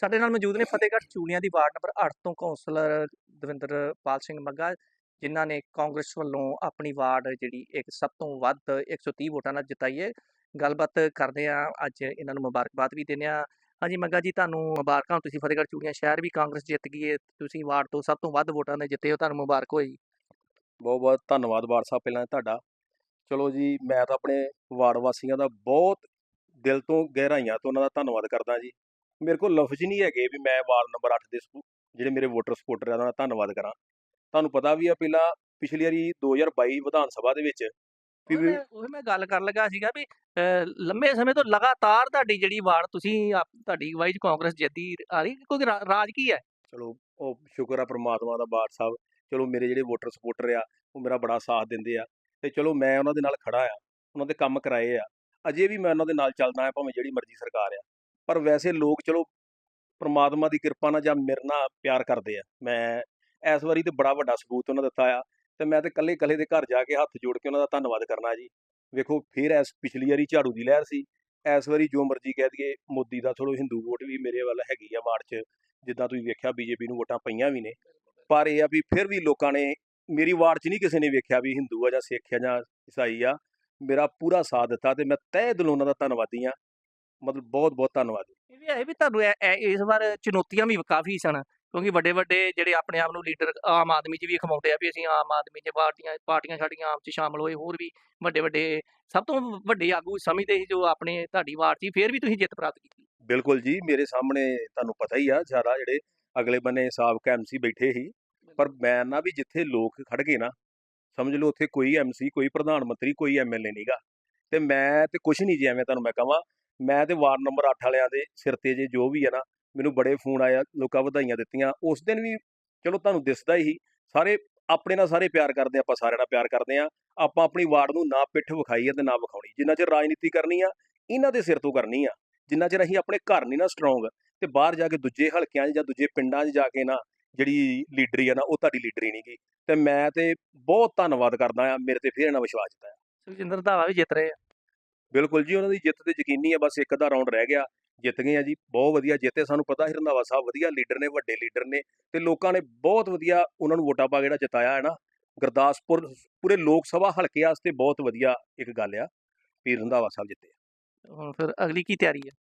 ਸਾਡੇ ਨਾਲ ਮੌਜੂਦ ਨੇ ਫਤਿਹਗੜ੍ਹ ਚੂੜੀਆਂ ਦੀ ਵਾਰਡ ਨੰਬਰ 8 ਤੋਂ ਕੌਂਸਲਰ ਦਵਿੰਦਰਪਾਲ ਸਿੰਘ ਮੱਗਾ ਜਿਨ੍ਹਾਂ ਨੇ ਕਾਂਗਰਸ ਵੱਲੋਂ ਆਪਣੀ ਵਾਰਡ ਜਿਹੜੀ ਇੱਕ ਸਭ ਤੋਂ ਵੱਧ 130 ਵੋਟਾਂ ਨਾਲ ਜਿਤਾਈ ਹੈ। ਗੱਲਬਾਤ ਕਰਦੇ ਆ ਅੱਜ ਇਹਨਾਂ ਨੂੰ ਮੁਬਾਰਕਬਾਦ ਵੀ ਦਿੰਦੇ ਆ ਹਾਂਜੀ ਮੰਗਾ ਜੀ, ਤੁਹਾਨੂੰ ਮੁਬਾਰਕਾਂ। ਤੁਸੀਂ ਫਤਿਹਗੜ੍ਹ ਚੂੜੀਆਂ ਸ਼ਹਿਰ ਵੀ ਕਾਂਗਰਸ ਜਿੱਤ ਗਈ ਹੈ। ਤੁਸੀਂ ਵਾਰਡ ਤੋਂ ਸਭ ਤੋਂ ਵੱਧ ਵੋਟਾਂ ਨਾਲ ਜਿੱਤੇ ਹੋ, ਤੁਹਾਨੂੰ ਮੁਬਾਰਕ ਹੋਈ। ਬਹੁਤ ਬਹੁਤ ਧੰਨਵਾਦ ਵਾਰਡ ਸਾਹਿਬ ਪਹਿਲਾਂ ਤੁਹਾਡਾ। ਚਲੋ ਜੀ, ਮੈਂ ਤਾਂ ਆਪਣੇ ਵਾਰਡ ਵਾਸੀਆਂ ਦਾ ਬਹੁਤ ਦਿਲ ਤੋਂ ਗਹਿਰਾਈਆਂ ਤੋਂ ਉਹਨਾਂ ਦਾ ਧੰਨਵਾਦ ਕਰਦਾ ਜੀ। ਮੇਰੇ ਕੋਲ ਲਫ਼ਜ਼ ਨਹੀਂ ਹੈਗੇ ਵੀ ਮੈਂ ਵਾਰਡ ਨੰਬਰ 8 ਦੇ ਜਿਹੜੇ ਮੇਰੇ ਵੋਟਰ ਸਪੋਰਟਰ ਆ ਉਹਨਾਂ ਦਾ ਧੰਨਵਾਦ ਕਰਾਂ। ਤੁਹਾਨੂੰ ਪਤਾ ਵੀ ਆ ਪਹਿਲਾਂ ਪਿਛਲੀ ਵਾਰੀ 2022 ਵਿਧਾਨ ਸਭਾ ਦੇ ਵਿੱਚ ਉਹ ਮੈਂ ਗੱਲ ਕਰਨ ਲੱਗਾ ਸੀਗਾ ਵੀ ਲੰਮੇ ਸਮੇਂ ਤੋਂ ਲਗਾਤਾਰ ਤੁਹਾਡੀ ਜਿਹੜੀ ਵਾਰਡ ਤੁਸੀਂ ਤੁਹਾਡੀ 'ਚ ਕਾਂਗਰਸ ਜਿੱਤੀ ਆ ਰਹੀ ਕੋਈ ਰਾਜ ਕੀ ਹੈ? ਚਲੋ ਉਹ ਸ਼ੁਕਰ ਆ ਪ੍ਰਮਾਤਮਾ ਦਾ ਬਾਦ ਸਾਹਿਬ ਚਲੋ ਮੇਰੇ ਜਿਹੜੇ ਵੋਟਰ ਸਪੋਰਟਰ ਆ ਉਹ ਮੇਰਾ ਬੜਾ ਸਾਥ ਦਿੰਦੇ ਆ ਤੇ ਚਲੋ ਮੈਂ ਉਹਨਾਂ ਦੇ ਨਾਲ ਖੜਾ ਆ ਉਹਨਾਂ ਦੇ ਕੰਮ ਕਰਾਏ ਆ। ਅਜੇ ਵੀ ਮੈਂ ਉਹਨਾਂ ਦੇ ਨਾਲ ਚੱਲਦਾ ਆ ਭਾਵੇਂ ਜਿਹੜੀ ਮਰਜ਼ੀ ਸਰਕਾਰ ਆ। ਪਰ ਵੈਸੇ ਲੋਕ ਚਲੋ ਪ੍ਰਮਾਤਮਾ ਦੀ ਕਿਰਪਾ ਨਾਲ ਜਾਂ ਮੇਰੇ ਨਾਲ ਪਿਆਰ ਕਰਦੇ ਆ। ਮੈਂ ਇਸ ਵਾਰੀ ਤੇ ਬੜਾ ਵੱਡਾ ਸਬੂਤ ਉਹਨਾਂ ਦਿੱਤਾ ਆ ਤੇ ਮੈਂ ਤੇ ਕੱਲੇ ਕੱਲੇ ਦੇ ਘਰ ਜਾ ਕੇ ਹੱਥ ਜੋੜ ਕੇ ਉਹਨਾਂ ਦਾ ਧੰਨਵਾਦ ਕਰਨਾ ਜੀ। ਵੇਖੋ, ਫਿਰ ਇਸ ਪਿਛਲੀ ਵਾਰੀ ਝਾੜੂ ਦੀ ਲਹਿਰ ਸੀ। ਇਸ ਵਾਰੀ ਜੋ ਮਰਜ਼ੀ ਕਹਿ ਦਈਏ, ਮੋਦੀ ਦਾ ਚਲੋ ਹਿੰਦੂ ਵੋਟ ਵੀ ਮੇਰੇ ਵੱਲ ਹੈਗੀ ਆ ਵਾਰਡ 'ਚ, ਜਿੱਦਾਂ ਤੁਸੀਂ ਵੇਖਿਆ ਬੀਜੇਪੀ ਨੂੰ ਵੋਟਾਂ ਪਈਆਂ ਵੀ ਨੇ। ਪਰ ਇਹ ਆ ਵੀ ਫਿਰ ਵੀ ਲੋਕਾਂ ਨੇ ਮੇਰੀ ਵਾਰਡ 'ਚ ਨਹੀਂ ਕਿਸੇ ਨੇ ਵੇਖਿਆ ਵੀ ਹਿੰਦੂ ਆ ਜਾਂ ਸਿੱਖ ਆ ਜਾਂ ਈਸਾਈ ਆ। ਮੇਰਾ ਪੂਰਾ ਸਾਥ ਦਿੱਤਾ ਤੇ ਮੈਂ ਤਹਿ ਦਿਲੋਂ ਉਹਨਾਂ ਦਾ ਧੰਨਵਾਦੀ ਆ। ਮਤਲਬ ਬਹੁਤ ਬਹੁਤ ਧੰਨਵਾਦ ਇਹ ਵੀ ਹੈ ਵੀ ਤੁਹਾਨੂੰ ਇਹ- ਇਹ- ਇਸ ਵਾਰ ਚੁਣੌਤੀਆਂ ਵੀ ਕਾਫੀ ਸਨ ਕਿਉਂਕਿ ਵੱਡੇ ਵੱਡੇ ਜਿਹੜੇ ਆਪਣੇ ਆਪ ਨੂੰ ਲੀਡਰ ਆਮ ਆਦਮੀ 'ਚ ਵੀ ਅਖਵਾਉਂਦੇ ਆ ਵੀ ਅਸੀਂ ਆਮ ਆਦਮੀ 'ਚ ਪਾਰਟੀਆਂ ਪਾਰਟੀਆਂ ਸਾਡੀਆਂ ਆਪ 'ਚ ਸ਼ਾਮਲ ਹੋਏ ਹੋਰ ਵੀ ਵੱਡੇ ਵੱਡੇ ਸਭ ਤੋਂ ਵੱਡੇ ਆਗੂ ਸਮਝਦੇ ਸੀ ਜੋ ਆਪਣੇ ਤੁਹਾਡੀ ਵਾਰਡ 'ਚ ਸੀ, ਫਿਰ ਵੀ ਤੁਸੀਂ ਜਿੱਤ ਪ੍ਰਾਪਤ ਕੀਤੀ। ਬਿਲਕੁਲ ਜੀ ਮੇਰੇ ਸਾਹਮਣੇ ਤੁਹਾਨੂੰ ਪਤਾ ਹੀ ਆ ਜ਼ਿਆਦਾ ਜਿਹੜੇ ਅਗਲੇ ਬੰਨੇ ਸਾਬਕਾ ਐਮਸੀ ਬੈਠੇ ਸੀ ਪਰ ਮੈਂ ਨਾ ਵੀ ਜਿੱਥੇ ਲੋਕ ਖੜ ਗਏ ਨਾ ਸਮਝ ਲਓ ਉੱਥੇ ਕੋਈ ਐਮਸੀ ਕੋਈ ਪ੍ਰਧਾਨ ਮੰਤਰੀ ਕੋਈ ਐਮਐਲਏ ਨਹੀਂਗਾ ਤੇ ਮੈਂ ਤੇ ਕੁਛ ਨਹੀਂ ਜੀ ਐਵੇਂ ਤੁਹਾਨੂੰ ਮੈਂ ਕਹਾਂ ਮੈਂ ਤੇ ਵਾਰਡ ਨੰਬਰ 8 ਵਾਲਿਆਂ ਦੇ ਸਿਰ ਤੇ ਜੇ ਜੋ ਵੀ ਹੈ ਨਾ, ਮੈਨੂੰ ਬੜੇ ਫੋਨ ਆਇਆ, ਲੋਕਾਂ ਵਧਾਈਆਂ ਦਿੱਤੀਆਂ। ਉਸ ਦਿਨ ਵੀ ਚਲੋ ਤੁਹਾਨੂੰ ਦਿਸਦਾ ਹੀ, ਸਾਰੇ ਆਪਣੇ ਨਾਲ ਸਾਰੇ ਪਿਆਰ ਕਰਦੇ ਆਪਾਂ ਸਾਰਿਆਂ ਨਾਲ ਪਿਆਰ ਕਰਦੇ ਆ। ਆਪਾਂ ਆਪਣੀ ਵਾਰਡ ਨੂੰ ਨਾ ਪਿੱਠ ਵਿਖਾਈ ਆ ਤੇ ਨਾ ਵਿਖਾਉਣੀ। ਜਿੰਨਾ ਚਿਰ ਰਾਜਨੀਤੀ ਕਰਨੀ ਆ, ਇਹਨਾਂ ਦੇ ਸਿਰ ਤੋਂ ਕਰਨੀ ਆ। ਜਿੰਨਾ ਚਿਰ ਅਸੀਂ ਆਪਣੇ ਘਰ ਨਹੀਂ ਨਾ ਸਟਰੋਂਗ ਤੇ ਬਾਹਰ ਜਾ ਕੇ ਦੂਜੇ ਹਲਕਿਆਂ 'ਚ ਜਾਂ ਦੂਜੇ ਪਿੰਡਾਂ 'ਚ ਜਾ ਕੇ ਨਾ ਜਿਹੜੀ ਲੀਡਰੀ ਆ ਨਾ, ਉਹ ਤੁਹਾਡੀ ਲੀਡਰੀ ਨਹੀਂਗੀ ਤੇ ਮੈਂ ਤੇ ਬਹੁਤ ਧੰਨਵਾਦ ਕਰਦਾ ਆ, ਮੇਰੇ ਤੇ ਫਿਰ ਇਹਨਾਂ ਵਿਸ਼ਵਾਸ ਦਿੱਤਾ ਸੁਖਜਿੰਦਰ ਧਾਵਾ ਵੀ ਜਿੱਤ ਰਹੇ ਆ। ਬਿਲਕੁਲ ਜੀ ਉਹਨਾਂ ਦੀ ਜਿੱਤ ਤੇ ਯਕੀਨੀ ਆ ਬਸ ਇੱਕ ਦਾ ਰਾਉਂਡ ਰਹਿ ਗਿਆ ਜਿੱਤ ਗਏ ਆ ਜੀ ਬਹੁਤ ਵਧੀਆ ਜਿੱਤੇ ਸਾਨੂੰ ਪਤਾ ਸੀ ਰੰਧਾਵਾ ਸਾਹਿਬ ਵਧੀਆ ਲੀਡਰ ਨੇ ਵੱਡੇ ਲੀਡਰ ਨੇ ਤੇ ਲੋਕਾਂ ਨੇ ਬਹੁਤ ਵਧੀਆ ਉਹਨਾਂ ਨੂੰ ਵੋਟਾਂ ਪਾ ਕੇ ਜਿਹੜਾ ਜਿਤਾਇਆ ਹੈ ਨਾ ਗੁਰਦਾਸਪੁਰ ਪੂਰੇ ਲੋਕ ਸਭਾ ਹਲਕੇ ਵਾਸਤੇ ਬਹੁਤ ਵਧੀਆ ਇੱਕ ਗੱਲ ਆ ਵੀ ਰੰਧਾਵਾ ਸਾਹਿਬ ਜਿੱਤੇ ਹੁਣ ਫਿਰ ਅਗਲੀ ਕੀ ਤਿਆਰੀ ਹੈ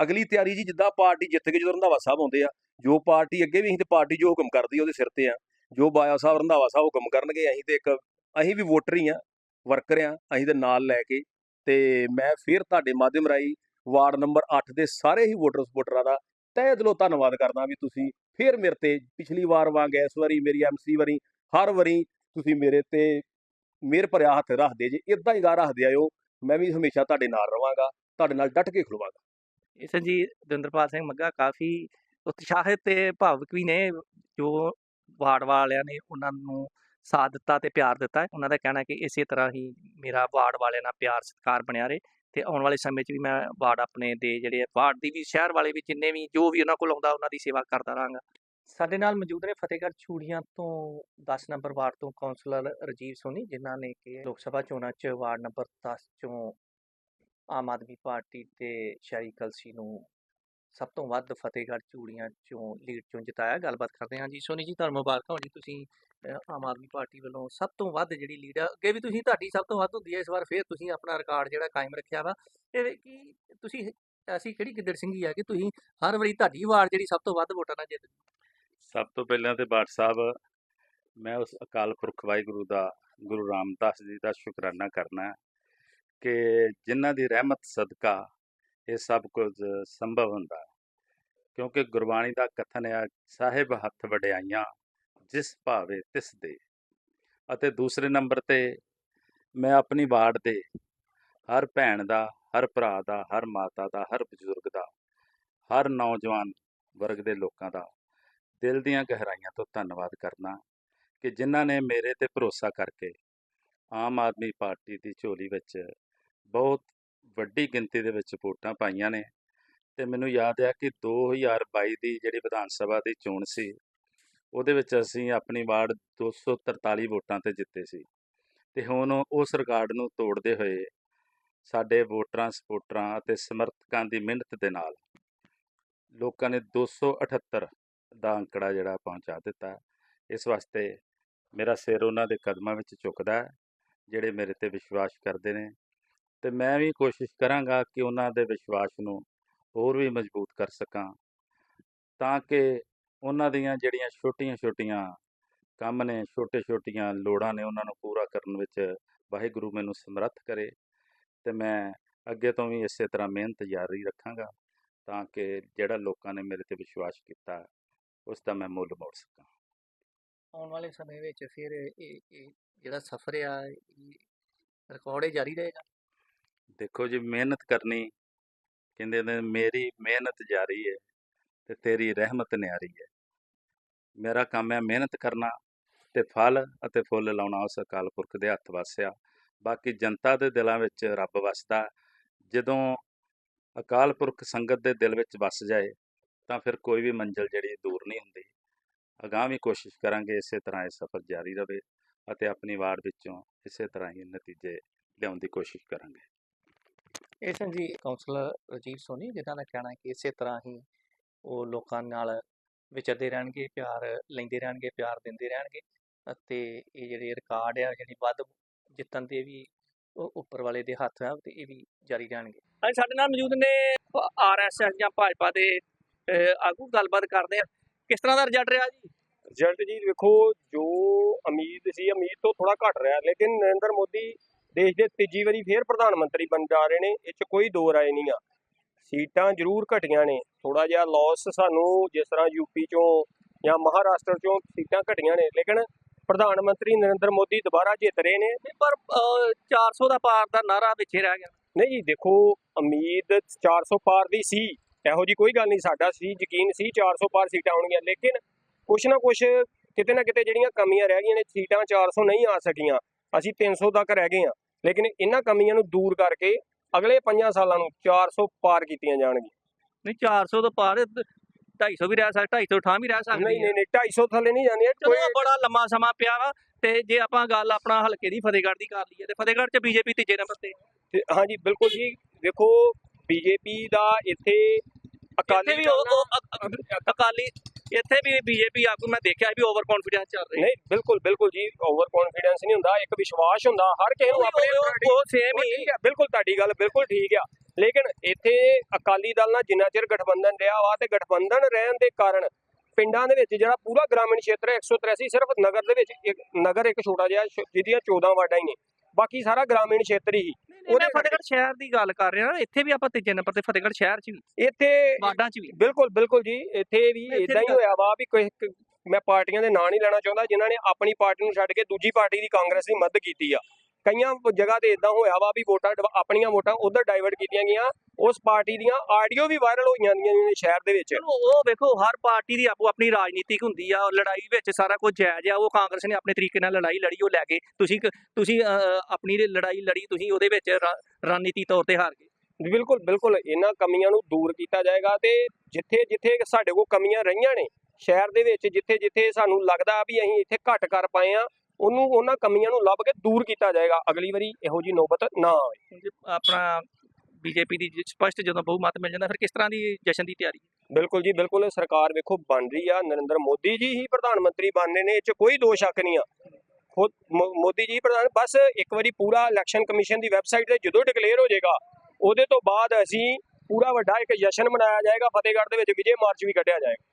ਅਗਲੀ ਤਿਆਰੀ ਜੀ ਜਿੱਦਾਂ ਪਾਰਟੀ ਜਿੱਤ ਕੇ ਜਦੋਂ ਰੰਧਾਵਾ ਸਾਹਿਬ ਆਉਂਦੇ ਆ ਜੋ ਪਾਰਟੀ ਅੱਗੇ ਵੀ ਅਸੀਂ ਤੇ ਪਾਰਟੀ ਜੋ ਹੁਕਮ ਕਰਦੀ ਆ ਉਹਦੇ ਸਿਰ ਤੇ ਆ ਜੋ ਬਾਇਆ ਸਾਹਿਬ ਰੰਧਾਵਾ ਸਾਹਿਬ ਹੁਕਮ ਕਰਨਗੇ ਅਸੀਂ ਤੇ ਇੱਕ ਅਸੀਂ ਵੀ ਵੋਟਰ ਹੀ ਆ ਵਰਕਰ ਆ ਅਸੀਂ ਤੇ ਨਾਲ ਲੈ ਕੇ ਤੇ ਮੈਂ ਫਿਰ ਤੁਹਾਡੇ ਮਾਧਿਅਮ ਰਾਹੀਂ ਵਾਰਡ ਨੰਬਰ 8 ਦੇ ਸਾਰੇ ਹੀ ਵੋਟਰ ਸਪੋਰਟਰਾਂ ਦਾ ਤਹਿ ਦਿਲੋਂ ਧੰਨਵਾਦ ਕਰਦਾ ਵੀ ਤੁਸੀਂ ਫਿਰ ਮੇਰੇ ਤੇ ਪਿਛਲੀ ਵਾਰ ਵਾਂਗ ਇਸ ਵਾਰੀ ਮੇਰੀ ਐਮਸੀ ਵਾਰੀ, ਹਰ ਵਾਰੀ ਤੁਸੀਂ ਮੇਰੇ ਤੇ ਮਿਹਰ ਭਰਿਆ ਹੱਥ ਰੱਖਦੇ ਜੇ ਇਦਾਂ ਹੀ ਗਾ ਰੱਖਦੇ ਆਇਓ, ਮੈਂ ਵੀ ਹਮੇਸ਼ਾ ਤੁਹਾਡੇ ਨਾਲ ਰਵਾਂਗਾ, ਤੁਹਾਡੇ ਨਾਲ ਡਟ ਕੇ ਖਲੋਵਾਂਗਾ। ਇਸ ਜੀ ਦਵਿੰਦਰਪਾਲ ਸਿੰਘ ਮੱਗਾ ਕਾਫੀ ਉਤਸ਼ਾਹਿਤ ਤੇ ਭਾਵੁਕ ਵੀ ਨੇ, ਜੋ ਵਾਰਡ ਵਾਲਿਆਂ ਨੇ ਉਹਨਾਂ ਨੂੰ ਸਾਥ ਦਿੱਤਾ ਤੇ ਪਿਆਰ ਦਿੱਤਾ ਹੈ। ਉਹਨਾਂ ਦਾ ਕਹਿਣਾ ਕਿ ਇਸੇ ਤਰ੍ਹਾਂ ਹੀ ਮੇਰਾ ਵਾਰਡ ਵਾਲਿਆਂ ਨਾਲ ਪਿਆਰ, ਸਤਿਕਾਰ ਬਣਿਆ ਰਹੇ ਤੇ ਆਉਣ ਵਾਲੇ ਸਮੇਂ 'ਚ ਵੀ ਮੈਂ ਵਾਰਡ ਆਪਣੇ ਦੇ ਜਿਹੜੇ ਵਾਰਡ ਦੀ ਵੀ, ਸ਼ਹਿਰ ਵਾਲੇ ਵੀ ਜਿੰਨੇ ਵੀ ਜੋ ਵੀ ਉਹਨਾਂ ਕੋਲ ਆਉਂਦਾ ਉਹਨਾਂ ਦੀ ਸੇਵਾ ਕਰਦਾ ਰਹਾਂਗਾ। ਸਾਡੇ ਨਾਲ ਮੌਜੂਦ ਨੇ ਫਤਿਹਗੜ੍ਹ ਚੂੜੀਆਂ ਤੋਂ 10 ਨੰਬਰ ਵਾਰਡ ਤੋਂ ਕਾਉਂਸਲਰ ਰਜੀਵ ਸੋਨੀ, ਜਿਨ੍ਹਾਂ ਨੇ ਕਿ ਲੋਕ ਸਭਾ ਚੋਣਾਂ 'ਚ ਵਾਰਡ ਨੰਬਰ 10 ਚੋਂ ਆਮ ਆਦਮੀ ਪਾਰਟੀ ਤੇ ਸ਼ਹਿਰੀ ਕਲਸੀ ਨੂੰ ਸਭ ਤੋਂ ਵੱਧ ਫਤਿਹਗੜ੍ਹ ਚੂੜੀਆਂ ਚੋਂ, ਲੀਡ ਚੋਂ ਜਿਤਾਇਆ। ਗੱਲਬਾਤ ਕਰਦੇ ਹਾਂ ਜੀ। ਸੋਨੀ ਜੀ ਤੁਹਾਨੂੰ ਮੁਬਾਰਕਾਂ ਹੋਣ ਤੁਸੀਂ ਆਮ ਆਦਮੀ ਪਾਰਟੀ ਵੱਲੋਂ ਸਭ ਤੋਂ ਵੱਧ ਜਿਹੜੀ ਲੀਡ ਆ, ਅੱਗੇ ਵੀ ਤੁਸੀਂ ਤੁਹਾਡੀ ਸਭ ਤੋਂ ਵੱਧ ਹੁੰਦੀ ਹੈ ਇਸ ਵਾਰ ਫੇਰ ਤੁਸੀਂ ਆਪਣਾ ਰਿਕਾਰਡ ਜਿਹੜਾ ਕਾਇਮ ਰੱਖਿਆ ਵਾ। ਇਹ ਕੀ ਤੁਸੀਂ ਐਸੀ ਕਿਹੜੀ ਗਿੱਦੜ ਸਿੰਘੀ ਆ ਕਿ ਤੁਸੀਂ ਹਰ ਵਾਰੀ ਤੁਹਾਡੀ ਵਾਰ ਜਿਹੜੀ ਸਭ ਤੋਂ ਵੱਧ ਵੋਟਾਂ ਨਾਲ ਜਿੱਤ ਸਭ ਤੋਂ ਪਹਿਲਾਂ ਤੇ ਬਾਟ ਸਾਹਿਬ, ਮੈਂ ਉਸ ਅਕਾਲ ਪੁਰਖ ਵਾਹਿਗੁਰੂ ਦਾ, ਗੁਰੂ ਰਾਮਦਾਸ ਜੀ ਦਾ ਸ਼ੁਕਰਾਨਾ ਕਰਨਾ ਕਿ ਜਿਨ੍ਹਾਂ ਦੀ ਰਹਿਮਤ ਸਦਕਾ ਇਹ ਸਭ ਕੁਝ ਸੰਭਵ ਹੁੰਦਾ ਕਿਉਂਕਿ ਗੁਰਬਾਣੀ ਦਾ ਕਥਨ ਹੈ, ਸਾਹਿਬ ਹੱਥ ਵਡਿਆਈਆਂ, ਜਿਸ ਭਾਵੇ ਤਿਸ ਦੇ। ਅਤੇ ਦੂਸਰੇ ਨੰਬਰ ਤੇ, ਮੈਂ ਆਪਣੀ ਵਾਰਡ ਦੇ। ਹਰ ਭੈਣ ਦਾ, ਹਰ ਭਰਾ ਦਾ, ਹਰ ਮਾਤਾ ਦਾ, ਹਰ ਬਜ਼ੁਰਗ ਦਾ, ਹਰ ਨੌਜਵਾਨ ਵਰਗ ਦੇ ਲੋਕਾਂ ਦਾ ਦਿਲ ਦੀਆਂ ਗਹਿਰਾਈਆਂ ਤੋਂ ਧੰਨਵਾਦ ਕਰਨਾ ਕਿ ਜਿਨ੍ਹਾਂ ਨੇ ਮੇਰੇ ਤੇ ਭਰੋਸਾ ਕਰਕੇ ਆਮ ਆਦਮੀ ਪਾਰਟੀ ਦੀ ਝੋਲੀ ਵਿੱਚ ਬਹੁਤ ਵੱਡੀ ਗਿਣਤੀ ਦੇ ਵਿੱਚ ਵੋਟਾਂ ਪਾਈਆਂ ਨੇ। ਤੇ ਮੈਨੂੰ ਯਾਦ ਹੈ ਕਿ 2022 ਦੀ ਜਿਹੜੀ ਵਿਧਾਨ ਸਭਾ ਦੀ ਚੋਣ ਸੀ, ਉਹਦੇ ਵਿੱਚ ਅਸੀਂ ਆਪਣੀ ਵਾਰਡ 243 ਵੋਟਾਂ ਤੇ ਜਿੱਤੇ ਸੀ। ਤੇ ਹੁਣ ਉਸ ਰਿਕਾਰਡ ਨੂੰ ਤੋੜਦੇ ਹੋਏ ਸਾਡੇ ਵੋਟਰਾਂ ਸਪੋਰਟਰਾਂ ਅਤੇ ਸਮਰਥਕਾਂ ਦੀ ਮਿਹਨਤ ਦੇ ਨਾਲ ਲੋਕਾਂ ਨੇ 278 ਦਾ ਅੰਕੜਾ ਜਿਹੜਾ ਪਹੁੰਚਾ ਦਿੱਤਾ। ਇਸ ਵਾਸਤੇ ਮੇਰਾ ਸਿਰ ਉਹਨਾਂ ਦੇ ਕਦਮਾਂ ਵਿੱਚ ਝੁਕਦਾ ਜਿਹੜੇ ਮੇਰੇ ਤੇ ਵਿਸ਼ਵਾਸ ਕਰਦੇ ਨੇ। ਤੇ ਮੈਂ ਵੀ ਕੋਸ਼ਿਸ਼ ਕਰਾਂਗਾ ਕਿ ਉਹਨਾਂ ਦੇ ਵਿਸ਼ਵਾਸ ਨੂੰ ਹੋਰ ਵੀ ਮਜ਼ਬੂਤ ਕਰ ਸਕਾਂ ਤਾਂ ਕਿ ਉਹਨਾਂ ਦੀਆਂ ਜਿਹੜੀਆਂ ਛੋਟੀਆਂ-ਛੋਟੀਆਂ ਕੰਮ ਨੇ, ਛੋਟੇ-ਛੋਟੀਆਂ ਲੋੜਾਂ ਨੇ ਉਹਨਾਂ ਨੂੰ ਪੂਰਾ ਕਰਨ ਵਿੱਚ ਵਾਹਿਗੁਰੂ ਮੈਨੂੰ ਸਮਰੱਥ ਕਰੇ ਤੇ ਮੈਂ ਅੱਗੇ ਤੋਂ ਵੀ ਇਸੇ ਤਰ੍ਹਾਂ ਮਿਹਨਤ ਜਾਰੀ ਰੱਖਾਂਗਾ ਤਾਂ ਕਿ ਜਿਹੜਾ ਲੋਕਾਂ ਨੇ ਮੇਰੇ ਤੇ ਵਿਸ਼ਵਾਸ ਕੀਤਾ, ਉਸ ਦਾ ਮੈਂ ਮੁੱਲ ਮੋੜ ਸਕਾਂ। ਆਉਣ ਵਾਲੇ ਸਮੇਂ ਵਿੱਚ ਫਿਰ ਇਹ ਜਿਹੜਾ ਸਫ਼ਰ ਆ ਰਿਕਾਰਡ ਜਾਰੀ ਰਹੇਗਾ? ਦੇਖੋ ਜੀ, ਮਿਹਨਤ ਕਰਨੀ ਕਹਿੰਦੇ ਨੇ, ਮੇਰੀ ਮਿਹਨਤ ਜਾਰੀ ਹੈ ਤੇ ਤੇਰੀ ਰਹਿਮਤ ਨਿਆਰੀ ਹੈ ਮੇਰਾ ਕੰਮ ਹੈ ਮਿਹਨਤ ਕਰਨਾ ਤੇ ਫਲ ਅਤੇ ਫੁੱਲ ਲਾਉਣਾ ਉਸ ਅਕਾਲ ਪੁਰਖ ਦੇ ਹੱਥ ਵਸਿਆ। ਬਾਕੀ ਜਨਤਾ ਦੇ ਦਿਲਾਂ ਵਿੱਚ ਰੱਬ ਵਸਦਾ। ਜਦੋਂ ਅਕਾਲ ਪੁਰਖ ਸੰਗਤ ਦੇ ਦਿਲ ਵਿੱਚ ਵਸ ਜਾਏ, ਤਾਂ ਫਿਰ ਕੋਈ ਵੀ ਮੰਜ਼ਿਲ ਜਿਹੜੀ ਦੂਰ ਨਹੀਂ ਹੁੰਦੀ। ਅਗਾਂਹ ਵੀ ਕੋਸ਼ਿਸ਼ ਕਰਾਂਗੇ ਇਸੇ ਤਰ੍ਹਾਂ ਇਹ ਸਫ਼ਰ ਜਾਰੀ ਰਵੇ ਅਤੇ ਆਪਣੀ ਵਾਰਡ ਵਿੱਚੋਂ ਇਸੇ ਤਰ੍ਹਾਂ ਹੀ ਨਤੀਜੇ ਲਿਆਉਣ ਦੀ ਕੋਸ਼ਿਸ਼ ਕਰਾਂਗੇ। ਇਹ ਸਨ ਜੀ ਕਾਉਂਸਲਰ ਰਜੀਵ ਸੋਨੀ ਜਿਨ੍ਹਾਂ ਦਾ ਕਹਿਣਾ ਹੈ ਕਿ ਇਸੇ ਤਰ੍ਹਾਂ ਹੀ ਉਹ ਲੋਕਾਂ ਨਾਲ ਵਿਚਰਦੇ ਰਹਿਣਗੇ ਪਿਆਰ ਲੈਂਦੇ ਰਹਿਣਗੇ ਪਿਆਰ ਦਿੰਦੇ ਰਹਿਣਗੇ ਅਤੇ ਇਹ ਜਿਹੜੇ ਰਿਕਾਰਡ ਆ ਜਿਹੜੀ ਵੱਧ ਜਿੱਤਣ ਦੇ ਵੀ ਉਹ ਉੱਪਰ ਵਾਲੇ ਦੇ ਹੱਥ ਆ ਤੇ ਇਹ ਵੀ ਜਾਰੀ ਰਹਿਣਗੇ। ਅੱਜ ਸਾਡੇ ਨਾਲ ਮੌਜੂਦ ਨੇ ਆਰਐਸਐਸ ਜਾਂ ਭਾਜਪਾ ਦੇ ਆਗੂ। ਗੱਲਬਾਤ ਕਰਦੇ ਆ ਕਿਸ ਤਰ੍ਹਾਂ ਦਾ ਰਿਜ਼ਲਟ ਰਿਹਾ ਜੀ? ਰਿਜ਼ਲਟ ਜੀ ਵੇਖੋ ਜੋ ਉਮੀਦ ਸੀ ਉਮੀਦ ਤੋਂ ਥੋੜਾ ਘੱਟ ਰਿਹਾ ਲੇਕਿਨ ਨਰਿੰਦਰ ਮੋਦੀ ਦੇਸ਼ ਦੇ ਤੀਜੀ ਵਾਰੀ ਫੇਰ ਪ੍ਰਧਾਨ ਮੰਤਰੀ ਬਣ ਜਾ ਰਹੇ ਨੇ ਇਹ ਚ ਕੋਈ ਦੋ ਰਾਏ ਨਹੀਂ ਆ। ਸੀਟਾਂ ਜ਼ਰੂਰ ਘਟੀਆਂ ਨੇ ਥੋੜਾ ਜਿਹਾ ਲਾਸ ਸਾਨੂੰ ਜਿਸ ਤਰ੍ਹਾਂ ਯੂਪੀ ਚੋਂ ਜਾਂ ਮਹਾਰਾਸ਼ਟਰ ਚੋਂ ਸੀਟਾਂ ਘਟੀਆਂ ਨੇ ਲੇਕਿਨ ਪ੍ਰਧਾਨ ਮੰਤਰੀ ਨਰਿੰਦਰ ਮੋਦੀ ਦੁਬਾਰਾ ਜਿੱਤ ਰਹੇ ਨੇ। ਪਰ ਅਹ, 400 ਦਾ ਪਾਰ ਦਾ ਨਾਰਾ ਪਿੱਛੇ ਰਹਿ ਗਿਆ। ਨਹੀਂ ਜੀ ਦੇਖੋ ਉਮੀਦ 400 ਪਾਰ ਦੀ ਸੀ ਇਹੋ ਜੀ ਕੋਈ ਗੱਲ ਨਹੀਂ ਸਾਡਾ ਸੀ ਯਕੀਨ ਸੀ 400 ਪਾਰ ਸੀਟਾਂ ਆਉਣਗੀਆਂ ਲੇਕਿਨ ਕੁਛ ਨਾ ਕੁਛ ਕਿਤੇ ਨਾ ਕਿਤੇ ਜਿਹੜੀਆਂ ਕਮੀਆਂ ਰਹਿ ਗਈਆਂ ਨੇ ਸੀਟਾਂ 400 ਨਹੀਂ ਆ ਸਕੀਆਂ ਅਸੀਂ 300 ਤੱਕ ਰਹਿ ਗਏ ਹਾਂ। ਲੇਕਿਨ ਇਹਨਾਂ ਕਮੀਆਂ ਨੂੰ ਦੂਰ ਕਰਕੇ ਅਗਲੇ 5 ਸਾਲਾਂ ਨੂੰ 400 ਪਾਰ ਕੀਤੀਆਂ ਜਾਣਗੀਆਂ। ਨਹੀਂ 400 ਤੋਂ ਪਾਰ 250 ਵੀ ਰਹਿ ਸਕਦਾ 250 ਠਾਂ ਵੀ ਰਹਿ ਸਕਦੀ ਨਹੀਂ ਨਹੀਂ ਨਹੀਂ 250 ਥੱਲੇ ਨਹੀਂ ਚਲੋ ਕੋਈ ਬੜਾ ਲੰਮਾ ਸਮਾਂ ਪਿਆ ਵਾ ਤੇ ਜੇ ਆਪਾਂ ਗੱਲ ਆਪਣਾ ਹਲਕੇ ਦੀ ਫਤਿਹਗੜ੍ਹ ਦੀ ਕਰ ਲਈਏ ਤੇ ਫਤਿਹਗੜ੍ਹ 'ਚ ਬੀਜੇਪੀ ਤੀਜੇ ਨੰਬਰ ਤੇ। ਤੇ ਹਾਂਜੀ ਬਿਲਕੁਲ ਜੀ ਦੇਖੋ ਬੀਜੇਪੀ ਦਾ ਇੱਥੇ ਅਕਾਲੀ ਵੀ ਉਹ ਅਕਾਲੀ ਇੱਥੇ ਵੀ ਬੀਜੇਪੀ ਆਗੂ ਮੈਂ ਦੇਖਿਆ ਵੀ ਓਵਰ ਕੌਨਫੀਡੈਂਸ ਚੱਲ ਰਹੀ। ਨਹੀਂ ਬਿਲਕੁਲ ਬਿਲਕੁਲ ਜੀ ਓਵਰ ਕੌਨਫੀਡੈਂਸ ਨਹੀਂ ਹੁੰਦਾ ਇੱਕ ਵਿਸ਼ਵਾਸ ਹੁੰਦਾ ਹਰ ਕਿਸੇ ਨੂੰ ਆਪਣੇ ਉਹ- ਸੇਮ ਹੀ। ਬਿਲਕੁਲ ਤੁਹਾਡੀ ਗੱਲ ਬਿਲਕੁਲ ਠੀਕ ਆ। ਲੇਕਿਨ ਇੱਥੇ ਅਕਾਲੀ ਦਲ ਨਾਲ ਜਿੰਨਾ ਚਿਰ ਗਠਬੰਧਨ ਰਿਹਾ ਵਾ ਤੇ ਗਠਬੰਧਨ ਰਹਿਣ ਦੇ ਕਾਰਨ ਪਿੰਡਾਂ ਦੇ ਵਿੱਚ ਜਿਹੜਾ ਪੂਰਾ ਗ੍ਰਾਮੀਣ ਖੇਤਰ ਹੈ 183 ਸਿਰਫ ਨਗਰ ਦੇ ਵਿੱਚ ਇੱਕ ਨਗਰ ਇੱਕ ਛੋਟਾ ਜਿਹਾ ਜਿਹਦੀਆਂ 14 ਵਾਰਡਾਂ ਹੀ ਨੇ। ਬਾਕੀ ਸਾਰਾ ਗ੍ਰਾਮੀਣ ਖੇਤਰ ਹੀ। ਉਹਦੇ ਫਤਿਹਗੜ੍ਹ ਸ਼ਹਿਰ ਦੀ ਗੱਲ ਕਰ ਰਿਹਾ ਇੱਥੇ ਵੀ ਆਪਾਂ ਤੀਜੇ ਨੰਬਰ ਤੇ ਫਤਿਹਗੜ੍ਹ ਸ਼ਹਿਰ 'ਚ ਵੀ ਇੱਥੇ ਵਾਰਡਾਂ 'ਚ ਵੀ। ਬਿਲਕੁਲ ਬਿਲਕੁਲ ਜੀ ਇੱਥੇ ਵੀ ਇਦਾਂ ਹੀ ਹੋਇਆ ਵਾ ਵੀ ਕੋਈ ਮੈਂ ਪਾਰਟੀਆਂ ਦੇ ਨਾਂ ਨਹੀਂ ਲੈਣਾ ਚਾਹੁੰਦਾ ਜਿਨ੍ਹਾਂ ਨੇ ਆਪਣੀ ਪਾਰਟੀ ਨੂੰ ਛੱਡ ਕੇ ਦੂਜੀ ਪਾਰਟੀ ਦੀ ਕਾਂਗਰਸ ਦੀ ਮਦਦ ਕੀਤੀ ਆ। ਕਈਆਂ ਜਗ੍ਹਾ ਤੇ ਇਦਾਂ ਹੋਇਆ ਵਾ ਵੀ ਵੋਟਾਂ ਆਪਣੀਆਂ ਵੋਟਾਂ ਉਧਰ ਡਾਈਵਰਟ ਕੀਤੀਆਂ ਗਈਆਂ। ਉਸ ਪਾਰਟੀ ਦੀਆਂ ਆਡੀਓ ਵੀ ਵਾਇਰਲ ਹੋਈਆਂ ਦੀਆਂ ਨੇ ਸ਼ਹਿਰ ਦੇ ਵਿੱਚ। ਉਹ ਵੇਖੋ ਹਰ ਪਾਰਟੀ ਦੀ ਆਪੋ ਆਪਣੀ ਰਾਜਨੀਤਿਕ ਹੁੰਦੀ ਆ ਲੜਾਈ ਵਿੱਚ ਸਾਰਾ ਕੁਝ ਜਾਇਜ਼ ਆ ਉਹ ਕਾਂਗਰਸ ਨੇ ਆਪਣੇ ਤਰੀਕੇ ਨਾਲ ਲੜਾਈ ਲੜੀ ਉਹ ਲੈ ਤੁਸੀਂ ਕ- ਤੁਸੀਂ ਅਹ, ਆਪਣੀ ਲੜਾਈ ਲੜੀ ਤੁਸੀਂ ਉਹਦੇ ਵਿੱਚ ਰਣਨੀਤੀ ਤੌਰ ਤੇ ਹਾਰ ਗਏ। ਬਿਲਕੁਲ ਬਿਲਕੁਲ ਇਹਨਾਂ ਕਮੀਆਂ ਨੂੰ ਦੂਰ ਕੀਤਾ ਜਾਏਗਾ ਤੇ ਜਿੱਥੇ ਜਿੱਥੇ ਸਾਡੇ ਕੋਲ ਕਮੀਆਂ ਰਹੀਆਂ ਨੇ ਸ਼ਹਿਰ ਦੇ ਵਿੱਚ ਜਿੱਥੇ ਜਿੱਥੇ ਸਾਨੂੰ ਲੱਗਦਾ ਵੀ ਅਸੀਂ ਇੱਥੇ ਘੱਟ ਕਰ ਪਾਏ ਆ ਉਹਨੂੰ ਉਹਨਾਂ ਕਮੀਆਂ ਨੂੰ ਲੱਭ ਕੇ ਦੂਰ ਕੀਤਾ ਜਾਏਗਾ। ਅਗਲੀ ਵਾਰੀ ਇਹੋ ਜੀ ਨੌਬਤ ਨਾ ਆਵੇ। ਕਿਉਂਕਿ ਆਪਣਾ ਬੀਜੇਪੀ ਦੀ ਜ- ਸਪਸ਼ਟ ਜਦੋਂ ਬਹੁਮਤ ਮਿਲ ਜਾਂਦਾ ਫਿਰ ਕਿਸ ਤਰ੍ਹਾਂ ਦੀ ਜਸ਼ਨ ਦੀ ਤਿਆਰੀ? ਬਿਲਕੁਲ ਜੀ ਬਿਲਕੁਲ ਇਹ ਸਰਕਾਰ ਵੇਖੋ ਬਣ ਰਹੀ ਆ। ਨਰਿੰਦਰ ਮੋਦੀ ਜੀ ਹੀ ਪ੍ਰਧਾਨ ਮੰਤਰੀ ਬਣਨੇ ਨੇ ਇਹ ਚ ਕੋਈ ਦੋ ਸ਼ੱਕ ਨਹੀਂ ਆ। ਖੁਦ ਮੋ- ਮੋਦੀ ਜੀ ਪ੍ਰਧਾਨ ਬਸ ਇੱਕ ਵਾਰੀ ਪੂਰਾ ਇਲੈਕਸ਼ਨ ਕਮਿਸ਼ਨ ਦੀ ਵੈਬਸਾਈਟ ਤੇ ਜਦੋਂ ਡਿਕਲੇਅਰ ਹੋ ਜਾਏਗਾ ਉਹਦੇ ਤੋਂ ਬਾਅਦ ਅਸੀਂ ਪੂਰਾ ਵੱਡਾ ਇੱਕ ਜਸ਼ਨ ਮਨਾਇਆ ਜਾਏਗਾ ਫਤਿਹਗੜ੍ਹ ਦੇ ਵਿੱਚ ਵਿਜੇ ਮਾਰਚ ਵੀ ਕੱਢਿਆ ਜਾਏਗਾ।